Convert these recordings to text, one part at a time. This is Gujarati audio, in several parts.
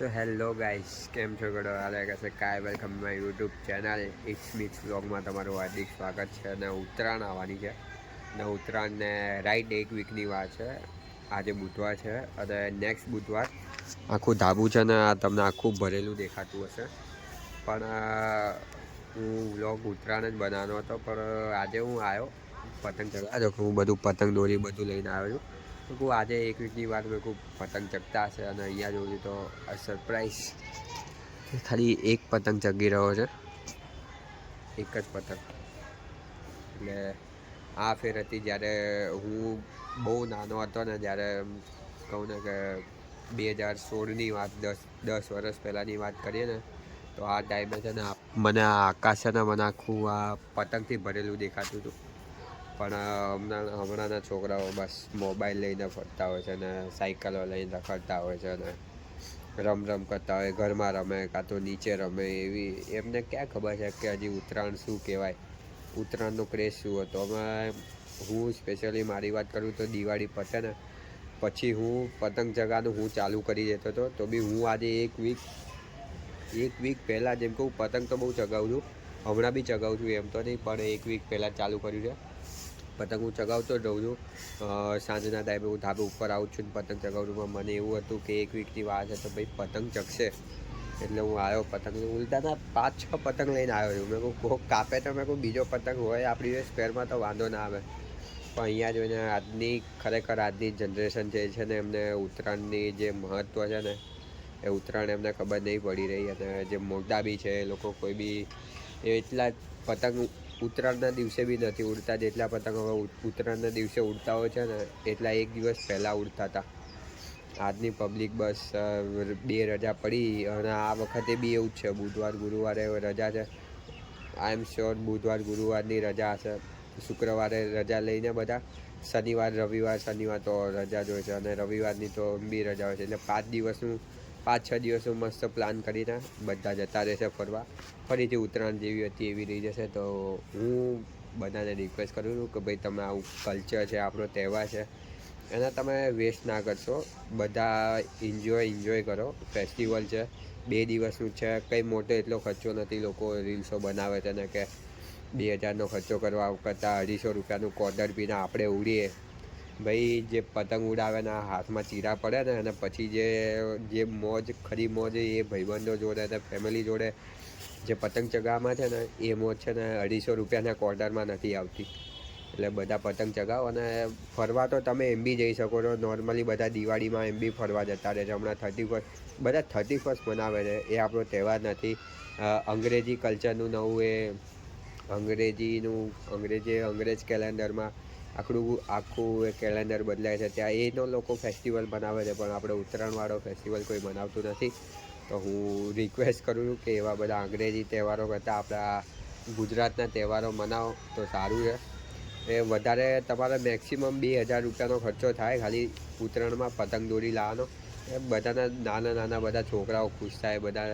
સો હેલો ગાઈસ, કેમ છો ગડો હાલે કહેશે કાય, welcome my YouTube channel. It's mix વ્લોગમાં તમારું હાર્દિક સ્વાગત છે. અને ઉત્તરાયણ આવવાની છે. અને ઉત્તરાયણને રાઈટ એક વીકની વાત છે. આજે બુધવાર છે અને નેક્સ્ટ બુધવાર આખું ધાબુ છે ને આ તમને આખું ભરેલું દેખાતું હશે. પણ હું વ્લોગ ઉત્તરાયણ જ બનાવવાનો હતો, પણ આજે હું આવ્યો પતંગ ચગાવવા. જો હું બધું પતંગ દોરી બધું લઈને આવ્યો છું. તો હું આજે એક વીકની વાત મેં ખૂબ પતંગ ચગતા હશે અને અહીંયા જોયું તો સરપ્રાઈઝ ખાલી એક પતંગ ચગી રહ્યો છે. એક જ પતંગ. એટલે આ ફેર હતી જ્યારે હું બહુ નાનો હતો ને જ્યારે કહું ને કે બે હજાર સોળની વાત, દસ દસ વર્ષ પહેલાંની વાત કરીએ ને, તો આ ટાઈમે છે ને મને આકાશ છે ને મને આખું આ પતંગથી ભરેલું દેખાતું હતું. પણ હમણાં, હમણાંના છોકરાઓ બસ મોબાઈલ લઈને ફરતા હોય છે ને સાયકલો લઈને રખડતા હોય છે ને રમ રમ કરતા હોય, ઘરમાં રમે કાં તો નીચે રમે એવી, એમને ક્યાં ખબર છે કે હજી ઉત્તરાયણ શું કહેવાય? ઉત્તરાયણનો ક્રેઝ શું હતો? અમે, હું સ્પેશિયલી મારી વાત કરું તો દિવાળી પતે ને, પછી હું પતંગ ચગાવવાનું હું ચાલુ કરી દેતો હતો તો બી હું આજે એક વીક એક વીક પહેલાં જેમ કે હું પતંગ તો બહુ ચગાવું છું, હમણાં બી ચગાવું છું એમ તો નહીં, પણ એક વીક પહેલાં ચાલુ કર્યું છે. પતંગ હું ચગાવતો રહું છું. સાંજના ટાઈમે હું ધાબે ઉપર આવું છું ને પતંગ ચગાવું છું. પણ મને એવું હતું કે એક વીકની વાત છે તો ભાઈ પતંગ ચગશે. એટલે હું આવ્યો પતંગ ઉલટાના પાંચ છ પતંગ લઈને આવ્યો છું. મેં કહું કોક કાપે તો મેં કહું બીજો પતંગ હોય આપણી સ્ક્વેરમાં તો વાંધો ના આવે. પણ અહીંયા જોઈને આજની ખરેખર આજની જનરેશન જે છે ને, એમને ઉત્તરાયણની જે મહત્ત્વ છે ને, એ ઉત્તરાયણ એમને ખબર નહીં પડી રહી. અને જે મોટા બી છે, એ લોકો કોઈ બી એટલા પતંગ ઉત્તરાયણના દિવસે બી નથી ઉડતા. જેટલા પતંગ હવે ઉત્તરાયણના દિવસે ઉડતા હોય છે ને, એટલા એક દિવસ પહેલાં ઉડતા હતા. આજની પબ્લિક બસ બે રજા પડી અને આ વખતે બી એવું જ છે. બુધવાર, ગુરુવારે રજા છે. આઈ એમ શ્યોર બુધવાર, ગુરુવારની રજા હશે. શુક્રવારે રજા લઈને બધા શનિવાર, રવિવાર, શનિવાર તો રજા જ હોય છે અને રવિવારની તો બી રજા હોય છે. એટલે પાંચ દિવસનું પાંચ છ દિવસનું મસ્ત પ્લાન કરીને બધા જતા રહેશે ફરવા. ફરીથી ઉત્તરાયણ જેવી હતી, એવી રહી જશે તો હું બધાને રિક્વેસ્ટ કરું છું કે ભાઈ તમે આવું કલ્ચર છે, આપણો તહેવાર છે, એના તમે વેસ્ટ ના કરશો. બધા એન્જોય એન્જોય કરો. ફેસ્ટિવલ છે, બે દિવસનું છે. કંઈ મોટો એટલો ખર્ચો નથી. લોકો રીલ્સો બનાવે છે ને કે બે હજારનો ખર્ચો કરવા કરતાં અઢીસો રૂપિયાનું કોર્ડર પીને આપણે ઉડીએ. ભાઈ, જે પતંગ ઉડાવે ને હાથમાં ચીરા પડે ને અને પછી જે જે મોજ, ખરી મોજ એ ભાઈબંધો જોડે ને ફેમિલી જોડે જે પતંગ ચગાવવામાં છે ને, એ મોજ છે ને અઢીસો રૂપિયાના ક્વાર્ટરમાં નથી આવતી. એટલે બધા પતંગ ચગાવો અને ફરવા તો તમે એમ બી જઈ શકો છો. નોર્મલી બધા દિવાળીમાં એમ બી ફરવા જતા રહે છે. હમણાં થર્ટી ફર્સ્ટ બધા થર્ટી ફર્સ્ટ મનાવે છે. એ આપણો તહેવાર નથી. અંગ્રેજી કલ્ચરનું નવું એ અંગ્રેજીનું અંગ્રેજી અંગ્રેજ કેલેન્ડરમાં આખું આખું કેલેન્ડર બદલાય છે. ત્યાં એનો લોકો ફેસ્ટિવલ બનાવે છે, પણ આપણે ઉત્તરાયણવાળો ફેસ્ટિવલ કોઈ મનાવતું નથી. તો હું રિક્વેસ્ટ કરું છું કે એવા બધા અંગ્રેજી તહેવારો કરતાં આપણા ગુજરાતના તહેવારો મનાવો, તો સારું છે. એ વધારે તમારે મેક્સિમમ બે હજાર રૂપિયાનો ખર્ચો થાય ખાલી ઉત્તરાયણમાં પતંગ દોરી લાવવાનો. એ બધાના નાના નાના બધા છોકરાઓ ખુશ થાય બધા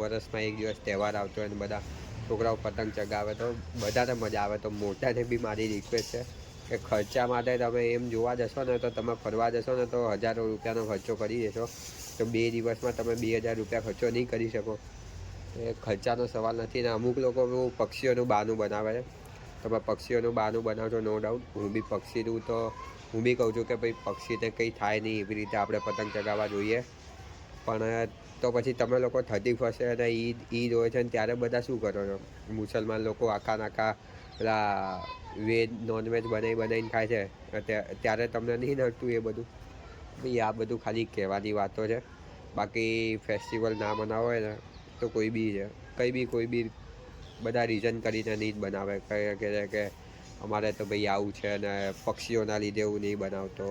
વરસમાં એક દિવસ તહેવાર આવતો હોય ને બધા છોકરાઓ પતંગ ચગાવે તો બધાને મજા આવે. તો મોટાને બી મારી રિક્વેસ્ટ છે. કે ખર્ચા માટે તમે એમ જોવા જશો ને તો તમે ફરવા જશો ને તો હજારો રૂપિયાનો ખર્ચો કરી દેશો. તો બે દિવસમાં તમે બે હજાર રૂપિયા ખર્ચો નહીં કરી શકો. એ ખર્ચાનો સવાલ નથી ને અમુક લોકો પક્ષીઓનું બહાનું બનાવે છે. તમે પક્ષીઓનું બહાનું બનાવજો નો ડાઉટ હું બી પક્ષીનું તો, હું બી કહું છું કે ભાઈ પક્ષીને કંઈ થાય નહીં એવી રીતે આપણે પતંગ ચગાવવા જોઈએ. પણ તો પછી તમે લોકો થર્ટી ફર્સ્ટ અને ઈદ ઈદ હોય છે ને ત્યારે બધા શું કરો છો? મુસલમાન લોકો આખા નાખા પેલા વેજ નોનવેજ બનાવી બનાવીને ખાય છે. ત્યારે તમને નહીં નડતું એ બધું. ભાઈ, આ બધું ખાલી કહેવાની વાતો છે. બાકી ફેસ્ટિવલ ના મનાવો હોય ને તો કોઈ બી છે. કંઈ બી, કોઈ બી બધા રીઝન કરીને નહીં જ બનાવે. કહે છે કે અમારે તો ભાઈ આવું છે ને પક્ષીઓના લીધે હું નહીં બનાવતો.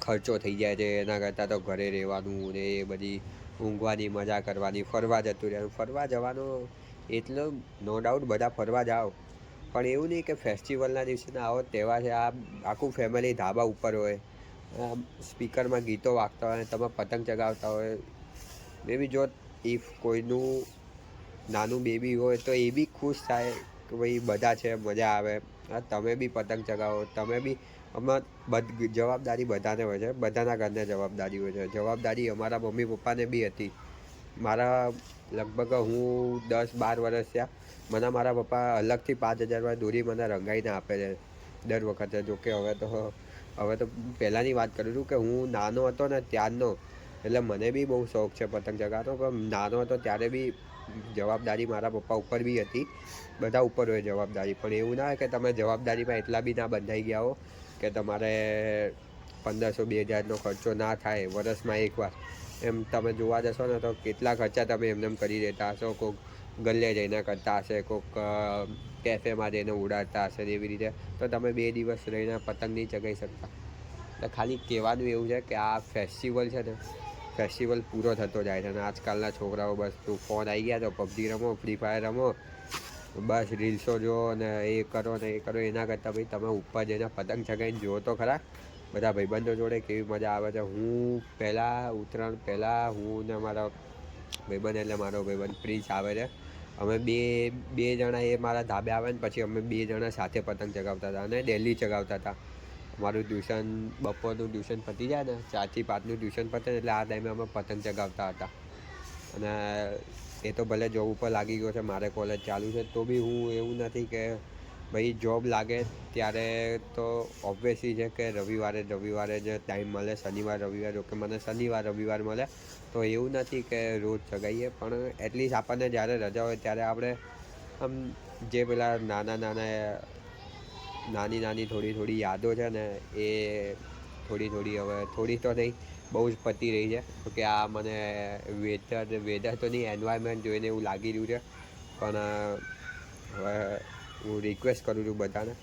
ખર્ચો થઈ જાય છે. એના કરતાં તો ઘરે રહેવાનું ને એ બધી ઊંઘવાની, મજા કરવાની, ફરવા જતું રહેવાનું. ફરવા જવાનું એટલો નો ડાઉટ બધા ફરવા જાઓ. પણ એવું નહીં કે ફેસ્ટિવલના દિવસે આવો તહેવાર છે. આ આખું ફેમિલી ધાબા ઉપર હોય. સ્પીકરમાં ગીતો વાગતા હોય અને તમે પતંગ ચગાવતા હોય. મે બી જો ઇફ કોઈનું નાનું બેબી હોય તો એ બી ખુશ થાય કે ભાઈ બધા છે, મજા આવે. તમે બી પતંગ ચગાવો. તમે બી અમાર બધ જવાબદારી બધાને હોય છે. બધાના ઘરને જવાબદારી હોય છે. જવાબદારી અમારા મમ્મી પપ્પાને બી હતી. મારા લગભગ હું દસ બાર વર્ષ થયા. મને મારા પપ્પા અલગથી પાંચ હજારમાં દોરી મને રંગાઈને આપે છે દર વખતે. જોકે હવે તો હવે તો પહેલાંની વાત કરું છું કે હું નાનો હતો ને ત્યારનો, એટલે મને બી બહુ શોખ છે પતંગ ચગાવવાનો. પણ નાનો હતો ત્યારે બી જવાબદારી મારા પપ્પા ઉપર બી હતી. બધા ઉપર હોય જવાબદારી. પણ એવું ના હોય કે તમે જવાબદારીમાં એટલા બી ના બંધાઈ ગયા હો કે તમારે પંદરસો, બે હજારનો ખર્ચો ના થાય વરસમાં એકવાર એમ તમે જોવા જશો ને તો કેટલા ખર્ચા તમે એમને કરી દેતા હશો કોઈક ગલ્લે જઈને કરતા હશે કોઈક કેફેમાં જઈને ઉડાડતા હશે એવી રીતે. તો તમે બે દિવસ રહીને પતંગ નહીં ચગાવી શકતા. એટલે ખાલી કહેવાનું એવું છે કે આ ફેસ્ટિવલ છે ને ફેસ્ટિવલ પૂરો થતો જાય છે. અને આજકાલના છોકરાઓ બસ તું ફોન આવી ગયા તો પબજી રમો ફ્રી ફાયર રમો, બસ રીલ્સો જુઓ ને એ કરો ને એ કરો. એના કરતાં ભાઈ તમે ઉપર જઈને પતંગ ચગાવીને જુઓ તો ખરા. બધા ભાઈબંધો જોડે કેવી મજા આવે છે. હું પહેલાં ઉત્તરાયણ પહેલાં હું ને મારા ભાઈબંધ એટલે મારો ભાઈબંધ પ્રિન્સ આવે છે. અમે બે બે જણા એ મારા ધાબે આવે ને પછી અમે બે જણા સાથે પતંગ ચગાવતા હતા અને ડેલી ચગાવતા હતા. અમારું ટ્યુશન બપોરનું ટ્યુશન પતી જાય ને, ચારથી પાંચનું ટ્યુશન પતે એટલે આ ટાઈમે અમે પતંગ ચગાવતા હતા. અને એ તો ભલે જોબ ઉપર લાગી ગયો છે, મારે કોલેજ ચાલુ છે તો બી હું એવું નથી કે ભાઈ જોબ લાગે ત્યારે તો ઓબ્વિયસલી છે કે રવિવારે રવિવારે જ ટાઈમ મળે, શનિવાર, રવિવાર, જો કે મને શનિવાર, રવિવાર મળે, તો એવું નથી કે રોજ ચગાવીએ પણ એટલીસ્ટ આપણને જ્યારે રજા હોય ત્યારે આપણે આમ જે પેલા નાના નાના, નાની નાની થોડી થોડી યાદો છે ને, એ થોડી થોડી હવે, થોડી તો નહીં, બહુ જ પતી રહી છે. કે આ મને વેધર વેધર તો નહીં એન્વાયરમેન્ટ જોઈને એવું લાગી રહ્યું છે. પણ, હવે હું રિક્વેસ્ટ કરું છું બધાને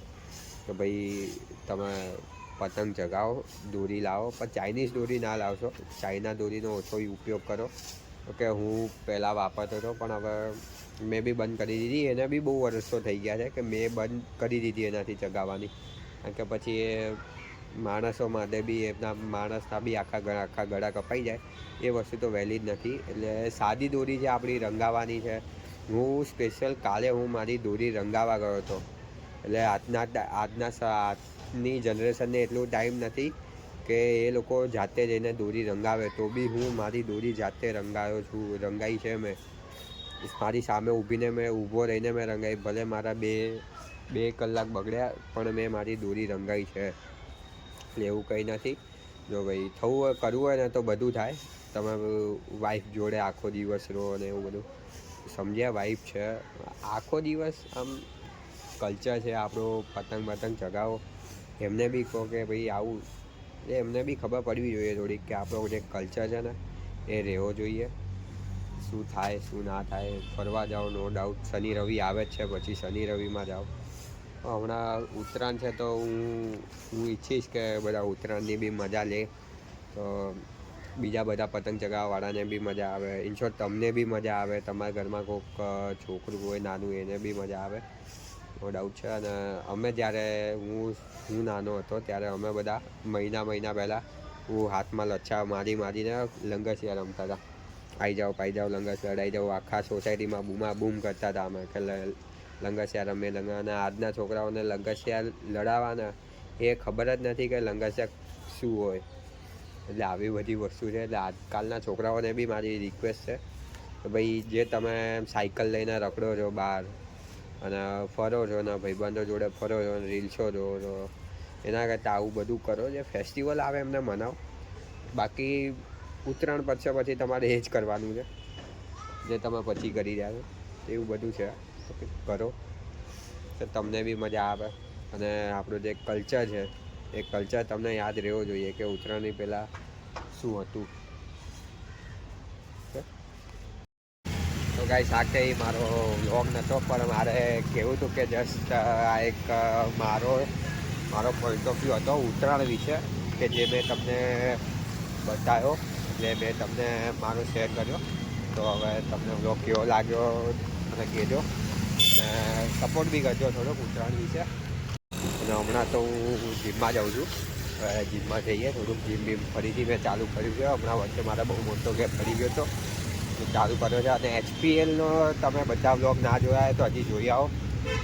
કે ભાઈ, તમે પતંગ ચગાવો, દોરી લાવો, પણ ચાઇનીઝ દોરી ના લાવશો. ચાઇના દોરીનો ઓછો ઉપયોગ કરો. કે હું પહેલાં વાપરતો હતો, પણ હવે મેં બી બંધ કરી દીધી. એને બી બહુ વર્ષો થઈ ગયા છે કે મેં બંધ કરી દીધી એનાથી ચગાવવાની. કારણ કે પછી એ માણસો માટે બી, એમના માણસના બી આખા ગળા આખા ગળા કપાઈ જાય. એ વસ્તુ તો વહેલી જ નથી. એટલે સાદી દોરી છે આપણી રંગાવાની છે હું સ્પેશિયલ કાલે હું મારી દોરી રંગાવા ગયો હતો. એટલે આજના આજના આજની જનરેશનને એટલું ટાઈમ નથી કે એ લોકો જાતે જઈને દોરી રંગાવે. તો બી હું મારી દોરી જાતે રંગાયો છું, રંગાઈ છે મેં. મારી સામે ઊભીને મેં, ઊભો રહીને મેં રંગાઈ. ભલે મારા બે બે કલાક બગડ્યા, પણ મેં મારી દોરી રંગાઈ છે. એટલે એવું કંઈ નથી. જો ભાઈ, થવું હોય, કરવું હોય ને તો બધું થાય. તમે વાઈફ જોડે આખો દિવસ રહો ને એવું બધું. સમજ્યા વાઈફ છે. આખો દિવસ આમ કલ્ચર છે, આપણો પતંગ પતંગ ચગાવો. એમને બી કહો કે ભાઈ આવું. એટલે એમને બી ખબર પડવી જોઈએ થોડીક કે આપણો જે કલ્ચર છે ને, એ રહેવો જોઈએ. શું થાય, શું ના થાય, ફરવા જાઓ નો ડાઉટ શનિ રવિ આવે જ છે, પછી શનિ રવિમાં જાઓ. હમણાં ઉત્તરાયણ છે તો હું હું ઈચ્છીશ કે બધા ઉત્તરાયણની બી મજા લે. તો બીજા બધા પતંગ ચગાવવાવાળાને બી મજા આવે. ઇનશોર્ટ તમને બી મજા આવે. તમારા ઘરમાં કોઈક છોકરું હોય, નાનું, એને બી મજા આવે. નો ડાઉટ છે. અને અમે જ્યારે હું હું નાનો હતો, ત્યારે અમે બધા મહિના મહિના પહેલાં હું હાથમાં લચ્છા મારી, મારીને લંગસિયા રમતા હતા. આવી જાઓ પાઈ જાઓ, લંગસિયા આવી જાઓ. આખા સોસાયટીમાં બૂમા, બૂમ કરતા હતા અમે કે લંગસિયા રમે લંગ અને આજના છોકરાઓને લંગસિયા લડાવવાના એ ખબર જ નથી કે લંગસિયા શું હોય. એટલે આવી બધી વસ્તુ છે. એટલે આજકાલના છોકરાઓને બી મારી રિક્વેસ્ટ છે કે ભાઈ જે તમે સાયકલ લઈને રખડો છો બહાર અને ફરો છો ને ભાઈબંધો જોડે ફરો છો ને રીલ્સો જો છો, એના કરતાં આવું બધું કરો. જે ફેસ્ટિવલ આવે એમને મનાવો. બાકી ઉત્તરાયણ પછી પછી તમારે એ જ કરવાનું છે. જે તમે પછી કરી રહ્યા છો. એવું બધું છે. કરો. તો તમને બી મજા આવે. અને આપણું જે કલ્ચર છે એ કલ્ચર તમને યાદ રહેવો જોઈએ કે ઉત્તરાયણની પહેલાં શું હતું. તો ગાઈ સાથે મારો વ્લોગ નહોતો પણ મારે કહેવું હતું કે જસ્ટ આ એક મારો મારો પોઈન્ટ ઓફ વ્યૂ હતો ઉત્તરાયણ વિશે, કે જે મેં તમને બતાવ્યો એટલે મેં તમને મારો શેર કર્યો. તો હવે તમને વ્લોગ કેવો લાગ્યો મને કહેજો. અને સપોર્ટ બી કરજો થોડોક ઉત્તરાયણ વિશે. અને હમણાં તો હું જીમમાં જાઉં છું. જીમમાં જઈએ, થોડુંક જીમ બીમ ફરીથી મેં ચાલુ કર્યું છે. હમણાં વચ્ચે મારા બહુ મોટો ગેપ પડી ગયો હતો. ચાલુ કર્યો છે અને એચપીએલનો તમે બધા બ્લોગ ના જોયા હોય તો હજી જોઈ આવો.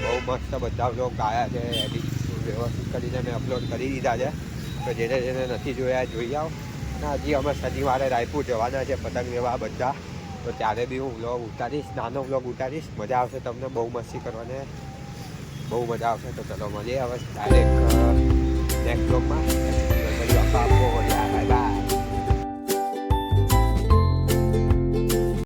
બહુ મસ્ત બધા બ્લોગ આવ્યા છે. એડિટ વ્યવસ્થિત કરીને મેં અપલોડ કરી દીધા છે. તો જેને જેને નથી જોયા જોઈ આવો. અને હજી અમે શનિવારે રાયપુર જવાના છે, પતંગ લેવા બધા. તો ત્યારે બી હું બ્લોગ ઉતારીશ, નાનો બ્લોગ ઉતારીશ. મજા આવશે તમને બહુ મસ્તી કરવાને. બહુ મજા આવશે તો ચલો મળીએ હવે. ડાયરેક્ટ નેક્સ્ટ બ્લોગમાં